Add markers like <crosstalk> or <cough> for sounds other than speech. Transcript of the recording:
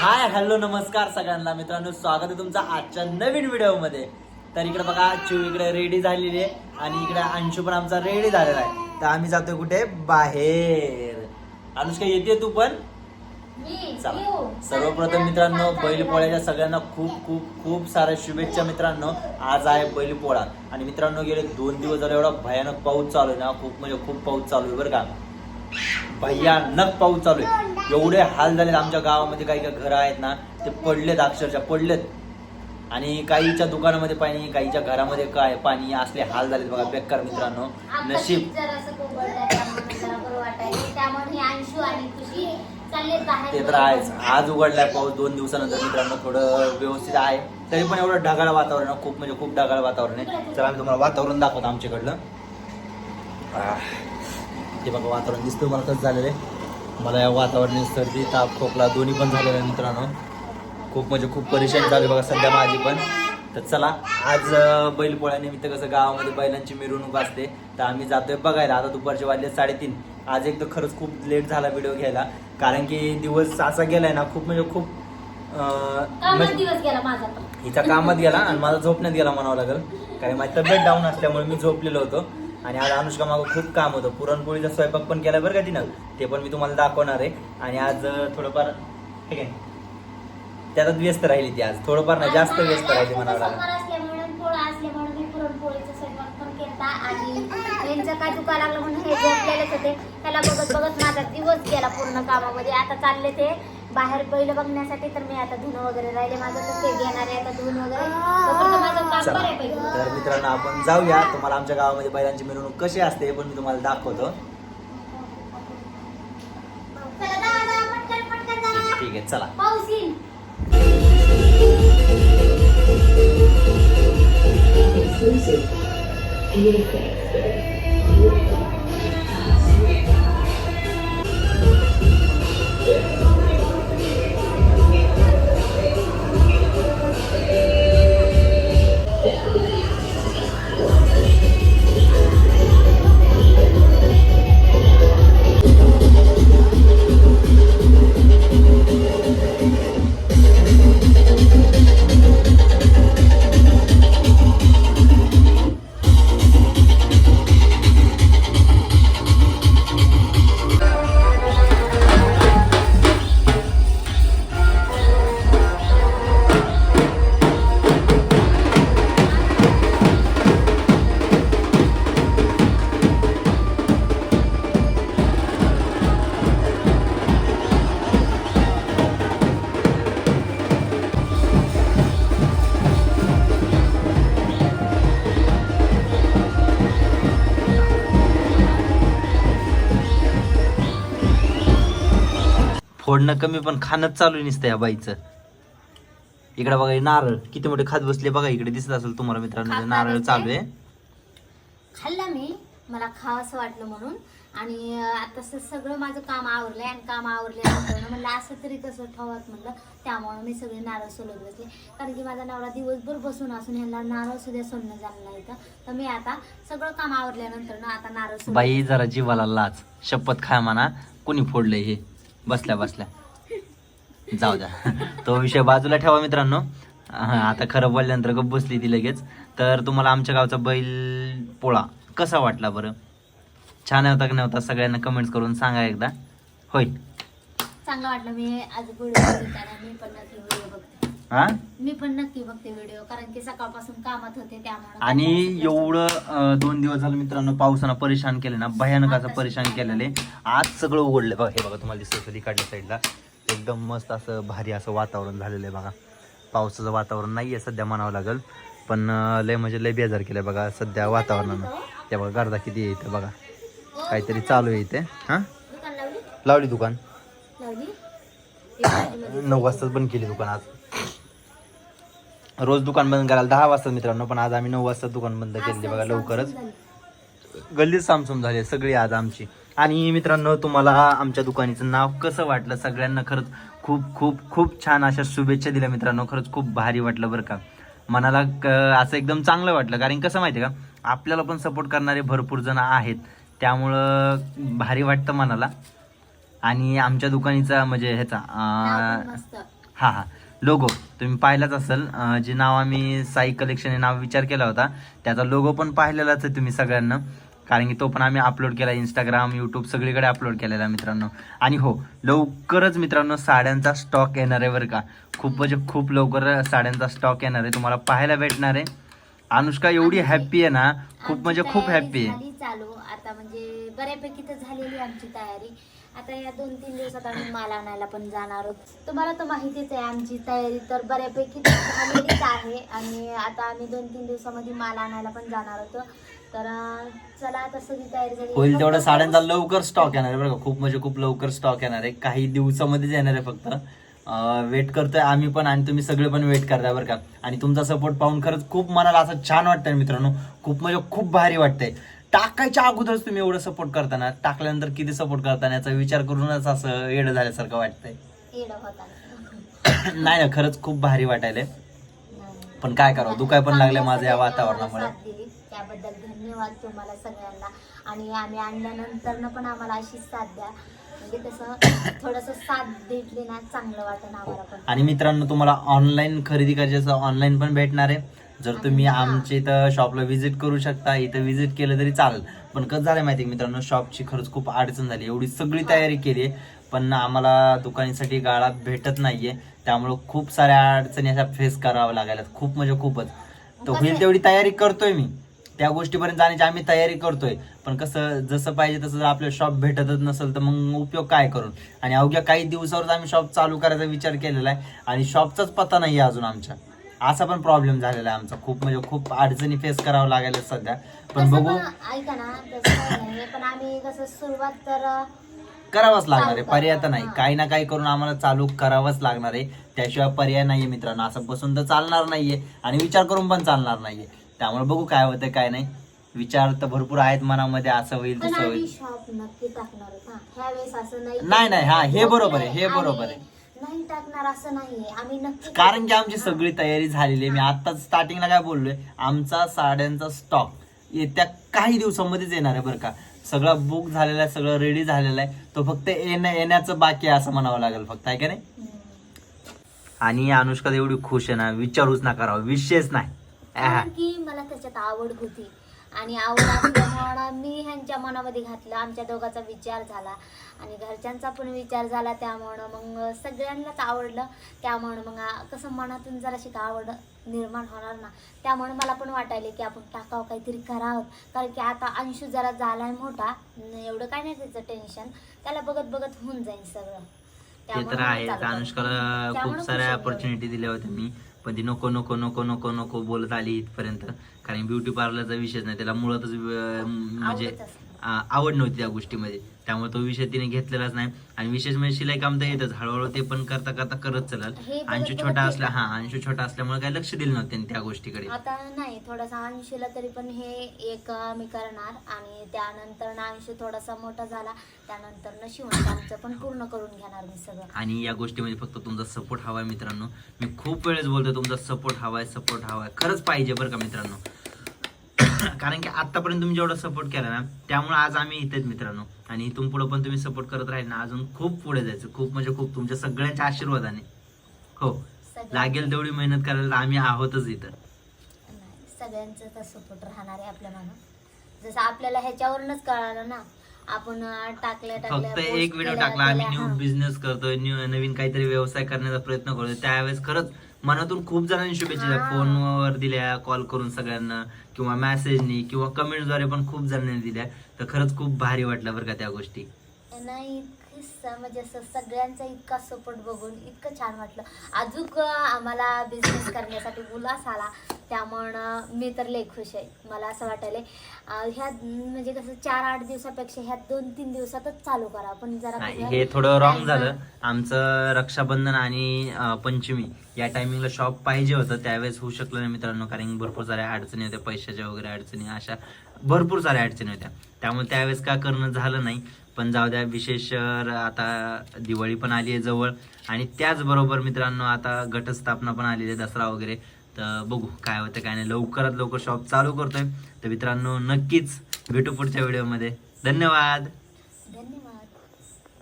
Hi hello नमस्कार सगळ्यांना. मित्रांनो स्वागत आहे तुमचं आजच्या नवीन व्हिडिओमध्ये तर इकडे बघा चिव इकडे रेडी झालेली आहे आणि इकडे अंशू पण आमचा रेडी झालेला आहे. तर आम्ही जातोय कुठे? बाहेर. अनुष्का येते तू पण? चला. सर्वप्रथम मित्रांनो बैलपोळ्याच्या सगळ्यांना खूप खूप खूप साऱ्या शुभेच्छा मित्रांनो. आज आहे बैलपोळा आणि मित्रांनो गेले दोन दिवस झाले एवढा भयानक पाऊस चालू आहे ना. खूप म्हणजे खूप पाऊस चालू आहे बरं का. भयानक पाऊस चालू आहे. एवढे हाल झालेत आमच्या गावामध्ये काही काही घरं आहेत ना ते पडलेत अक्षरशः पडलेत. आणि काहीच्या दुकानामध्ये पाणी काहीच्या घरामध्ये काय पाणी असले हाल झालेत बघा बेकार मित्रांनो. नशीब. ते तर आहेच. आज उघडलाय पाऊस दोन दिवसानंतर मित्रांनो थोडं व्यवस्थित आहे. तरी पण एवढं ढगाळ वातावरण खूप म्हणजे खूप ढगाळ वातावरण आहे. तर आम्ही तुम्हाला वातावरण दाखवतो आमच्याकडलं. ते बघा वातावरण दिसतं मला कसं झालेलं आहे. मला या वातावरणाने सर्दी ताप खोकला दोन्ही पण झालेलं आहे मित्रांनो. खूप म्हणजे खूप परेशान झाली बघा सध्या माझी पण. तर चला आज बैलपोळ्यानिमित्त कसं गावामध्ये बैलांची मिरवणूक असते तर आम्ही जातोय बघायला. आता दुपारचे वाजले साडेतीन. आज एक तर खरंच खूप लेट झाला व्हिडिओ घ्यायला. कारण की दिवस असा गेलाय ना खूप म्हणजे खूप अं, म्हणजे- माझा हिचा कामात गेला आणि मला झोपण्यात गेला म्हणावं लागेल. कारण माझी तब्येत डाऊन असल्यामुळे मी झोपलेलो होतो. आणि आज अनुष्का मागं खूप काम होतं. पुरणपोळीचा स्वयंपाक पण केला बरं का तिनं? ते पण मी तुम्हाला दाखवणार आहे. आणि आज थोडंफार ठीक आहे त्याच्यात व्यस्त राहिली ती आज. थोडंफार नाही जास्त व्यस्त राहिली म्हणावं लागेल यांचं काय दुखा लागलं म्हणून हे झोपलेलेच होते त्याला बघत बघत माझा दिवस गेला पूर्ण कामामध्ये. आता चालले ते बाहेर पहिलं बघण्यासाठी तर मी आता धुणं वगैरे राहिले. माझं तर ते घेणार आहे आता धुवून वगैरे. तोपर्यंत माझं काम चला. बऱ्यापैकी तर मित्रांनो आपण जाऊया. तुम्हाला आमच्या गावामध्ये बैलांची मिरवणूक कशी असते हे पण मी तुम्हाला दाखवतो. चला दादा, पटकन, पटकन जा. ठीक आहे चला. पाऊस येईल. Exclusive. Beautiful. फोडणं कमी पण खाणंच चालू नसतं या बाईचं. इकडे बघा हे नारळ. किती मोठे खात बसले बघा इकडे दिसत असेल तुम्हाला मित्रांनो नारळ. चालू आहे. खाल्ला मी. मला खावंसं वाटलं म्हणून. आणि आता स- सगळं माझं काम आवरलंय आणि काम आवरल्यानंतर म्हणलं असं तरी कसं ठेवत म्हणलं. त्यामुळे मी सगळे नारळ सोलत बसले. कारण की माझा नवरा दिवसभर बसून असून ह्यांना नारळ सुद्धा सोलणं झालं इथं. तर मी आता सगळं काम आवरल्यानंतर ना आता नारळ सोलत बाई जरा जीवाला लाच शपथ खाय म्हणा. कोणी फोडलंय हे? बसल्या बसल्या. जाऊ द्या. तो विषय बाजूला ठेवा मित्रांनो. आता खरं बोलल्यानंतर गप बसली ती लगेच. तर तुम्हाला आमच्या गावचा बैल पोळा कसा वाटला बरं? छान होता की नव्हता सगळ्यांना कमेंट्स करून सांगा एकदा. होय. चांगला वाटलं. मी आज व्हिडिओ पण हा? मी पण नक्की बघते व्हिडिओ कारण की सकाळपासून कामात होते त्यामुळे आणि एवढं अं, दोन दिवस झालं मित्रांनो पावसानं परेशान केलं ना भयानक असं परेशान केलेले आज सगळं उघडलं. बघा हे बघा तुम्हाला दिसतं असेल इकडल्या साईडला एकदम मस्त असं भारी असं वातावरण झालेलं आहे बघा. पावसाचं वातावरण नाही आहे सध्या म्हणावं लागेल. पण अं, लय म्हणजे लय बेजार केलं बघा सध्या वातावरणानं. ते बघा गर्दा किती आहे इथे बघा. काहीतरी चालू आहे इथे. हां? दुकान लावली? लावली दुकान. लावली? <coughs> एक भाजीमध्ये नऊ वाजताच बंद केली दुकान आज. रोज दुकान बंद करायला दहा वाजता मित्रांनो पण आज आम्ही नऊ वाजता दुकान बंद केलेली बघा लवकरच. गल्लीच सामसूम झाली सगळी आज आमची. आणि मित्रांनो तुम्हाला आमच्या दुकानीचं नाव कसं वाटलं सगळ्यांना खरंच खूप खूप खूप छान अशा शुभेच्छा दिल्या मित्रांनो. खरंच खूप भारी वाटलं बरं का. मनाला क- असं एकदम चांगलं वाटलं. कारण कसं माहिती आहे का? आपल्याला पण सपोर्ट करणारे भरपूर जण आहेत. त्यामुळं भारी वाटतं मनाला. आणि आमच्या दुकानीचा म्हणजे ह्याचा हां हां. लोगो तुम्ही पाहिलाच असेल जे नाव आम्ही साई कलेक्शन हे नाव विचार केला होता त्याचा लोगो पण पाहिलेलाच आहे तुम्ही सगळ्यांना. कारण की तो पण आम्ही अपलोड केला इंस्टाग्राम यूट्यूब सगळीकडे अपलोड केलेला मित्रांनो. आणि हो लवकरच मित्रांनो साड्यांचा स्टॉक येणार आहे बरं का. खूप म्हणजे खूप लवकर साड्यांचा स्टॉक येणार आहे तुम्हाला पाहायला भेटणार आहे. अनुष्का एवढी हॅप्पी आहे ना खूप म्हणजे खूप हॅप्पी आहे. चालू. आता म्हणजे बऱ्यापैकी तर झालेली आमची तयारी. आता या दोन तीन दिवसात आम्ही माल आणायला पण जाणार आहोत. तुम्हाला तर माहितीच आहे आमची तयारी तर बऱ्यापैकी झालेलीच आहे. आणि आता आम्ही दोन तीन दिवसामध्ये माल आणायला पण जाणार होतो तर चला आता सगळी तयारी झाली. होईल तेवढा फक्त साड्यांचा लवकर स्टॉक येणार आहे बरं का. खूप म्हणजे खूप लवकर स्टॉक येणार आहे. काही दिवसामध्येच येणार आहे फक्त. वेट करतोय आम्ही पण आणि तुम्ही सगळे पण वेट करताय बरं का. आणि तुमचा सपोर्ट पाहून खरंच खूप मनाला असं छान वाटतंय मित्रांनो. खूप म्हणजे खूप भारी वाटतंय. टाकायच्या अगोदरच तुम्ही एवढं सपोर्ट करताना टाकल्यानंतर किती सपोर्ट करताना याचा विचार करूनच असं येडं झाल्यासारखं वाटतंय. <coughs> नाही ना खरंच खूप भारी वाटायलंय. पण काय करावं दुखाय पण लागले माझं या वातावरणामुळे. त्याबद्दल धन्यवाद तुम्हाला सगळ्यांना. आणि आम्ही आणल्यानंतर पण आम्हाला अशीच साथ द्या. म्हणजे कसं <coughs> थोडस साथ भेटली ना चांगलं आम्हाला पण. आणि मित्रांनो तुम्हाला ऑनलाईन खरेदी करायची असं ऑनलाईन पण भेटणार आहे. जर तुम्ही आमच्या इथं शॉपला व्हिजिट करू शकता इथं व्हिजिट केलं तरी चालेल. पण कसं झालं माहिती आहे मित्रांनो शॉपची खरंच खूप अडचण झाली. एवढी सगळी तयारी केली आहे पण आम्हाला दुकानीसाठी गाळा भेटत नाहीये. त्यामुळं खूप साऱ्या अडचणी अशा फेस कराव्या लागायला खूप म्हणजे खूपच. तर होईल तेवढी तयारी करतोय मी. त्या गोष्टीपर्यंत जाण्याची आम्ही तयारी करतोय. पण कसं जसं पाहिजे तसं जर आपलं शॉप भेटतच नसेल तर मग उपयोग काय करून आणि अवघ्या काही दिवसावरच आम्ही शॉप चालू करायचा विचार केलेला आहे. आणि शॉपचाच पत्ता नाही आहे अजून आमच्या. असा पण प्रॉब्लेम झालेला आहे आमचा. खूप म्हणजे खूप अडचणी फेस करावं लागेल सध्या. पण बघू. ऐका ना तसं काही नाही पण आम्ही कसं सुरुवात तर करावंच लागणार आहे. पर्याय तर. नाही. काही ना काही करून आम्हाला चालू करावंच लागणार आहे. त्याशिवाय पर्याय नाहीये मित्रांनो. असं बसून तर चालणार नाहीये. आणि विचार करून पण चालणार नाहीये. त्यामुळे बघू काय होतंय काय नाही. विचार तर भरपूर आहेत मनामध्ये. असं होईल पण तसं आम्ही होईल. शॉप नक्की टाकणार आहोत, हा ह्या वेळेस असं नाही नाही, नाही, हा, हे बरोबर आहे, हे बरोबर आहे. नाही टाकणार असं नाहीये. आम्ही नक्की कारण की आमची. सगळी तयारी झालेली आहे. मी आता स्टार्टिंगला काय बोललोय? आमचा साड्यांचा स्टॉक येत्या काही दिवसामध्येच येणार आहे बरं का. सगळं बुक झालेलं आहे सगळं रेडी झालेलं आहे. तो फक्त येण्या येण्याचं बाकी आहे असं म्हणावं लागेल फक्त आहे का नाही. आणि अनुष्का एवढी खुश आहे ना विचारूच नका राव विषयच नाही. आहा. कारण की मला त्याच्यात आवड होती. आणि आवड असल्यामुळं मी ह्यांच्या मनामध्ये घातलं. आमच्या दोघांचा विचार झाला. आणि घरच्यांचा पण विचार झाला त्यामुळं मग सगळ्यांनाच आवडलं. त्यामुळं मग कसं मनातून जराशी का आवड निर्माण होणार ना. त्यामुळे मला पण वाटायले की आपण टाकावं काहीतरी करावं. कारण की आता अंशू जरा झालाय मोठा. न- एवढं काय नाही त्याचं टेन्शन त्याला बघत बघत होऊन जाईल सगळं. ते त्यामुळं तर आहे अनुष्काला. खूप साऱ्या आहे. ऑपॉर्च्युनिटी दिल्या होत्या मी. पण ती नको नको नको नको नको बोलत आली इथपर्यंत. कारण ब्युटी पार्लरचा विषयच नाही त्याला मुळातच अं, म्हणजे. आ- आवड नव्हती त्या गोष्टीमध्ये. त्यामुळे तो विषय तिने घेतलेलाच नाही. आणि विशेष म्हणजे शिलाई काम तर येतच. हळूहळू ते पण करता करता करत चलाल. हे बघत अंशू बघत छोटा असल्या हा अंशू छोटा असल्यामुळे काही लक्ष दिलं नव्हतं त्यांनी त्या गोष्टीकडे. आता नाही थोडासा अंशूला तरी पण हे एक अं, मी करणार. आणि त्यानंतर ना अंशू थोडासा मोठा झाला. त्यानंतर न शिवण. आमचं पण पूर्ण करून घेणार मी सगळं. आणि या गोष्टीमध्ये फक्त तुमचा सपोर्ट हवाय मित्रांनो. मी खूप वेळेस बोलतो तुमचा सपोर्ट हवाय सपोर्ट हवाय. खरंच पाहिजे बरं का मित्रांनो. कारण की आतापर्यंत तुम्ही जेवढा सपोर्ट केला ना त्यामुळे आज आम्ही इथेच मित्रांनो. आणि इथून पुढे पण तुम्ही सपोर्ट करत राहील ना अजून खूप पुढे जायचं. खूप म्हणजे खूप तुमच्या सगळ्यांच्या आशीर्वादाने. हो. लागेल तेवढी मेहनत करायला आम्ही आहोतच इथं. सगळ्यांचं सपोर्ट राहणार आहे आपल्या मनात जसं आपल्याला ह्याच्यावरूनच कळालं ना आपण टाकल्या फक्त एक व्हिडिओ टाकला आम्ही न्यू. बिझनेस करतोय न्यू नवीन काहीतरी व्यवसाय करण्याचा प्रयत्न करतोय. त्यावेळेस खरंच मनातून खूप जणांनी शुभेच्छा दिल्या. फोनवर दिल्या कॉल करून सगळ्यांना किंवा मेसेजनी किंवा कमेंटद्वारे पण खूप जणांनी दिल्या. तर खरंच खूप भारी वाटलं बरं का त्या गोष्टी. नाही इतकी स- म्हणजे असं सगळ्यांचा इतका सपोर्ट बघून इतकं छान वाटलं. अजून आम्हाला बिझनेस करण्यासाठी उल्हास आला त्यामुळं मी तर लय खुश आहे. मला असं वाटायला ह्या म्हणजे कसं चार आठ दिवसापेक्षा ह्या दोन तीन दिवसातच चालू करा पण जरा हे थोडं रॉंग झालं. आमचं रक्षाबंधन आणि पंचमी या टायमिंगला शॉप पाहिजे होतं त्यावेळेस होऊ शकलं नाही मित्रांनो कारण भरपूर साऱ्या अडचणी होत्या पैशाच्या वगैरे अडचणी अशा भरपूर साऱ्या अडचणी होत्या. त्यामुळे त्यावेळेस का करणं झालं नाही. पण जाऊ द्या विशेष आता दिवाळी पण आली आहे जवळ. आणि त्याचबरोबर मित्रांनो आता घटस्थापना पण आलेली आहे दसरा वगैरे. तर बघू काय होतं काय नाही. लवकरात लवकर शॉप चालू करतोय. तर मित्रांनो नक्कीच भेटू पुढच्या व्हिडिओमध्ये धन्यवाद!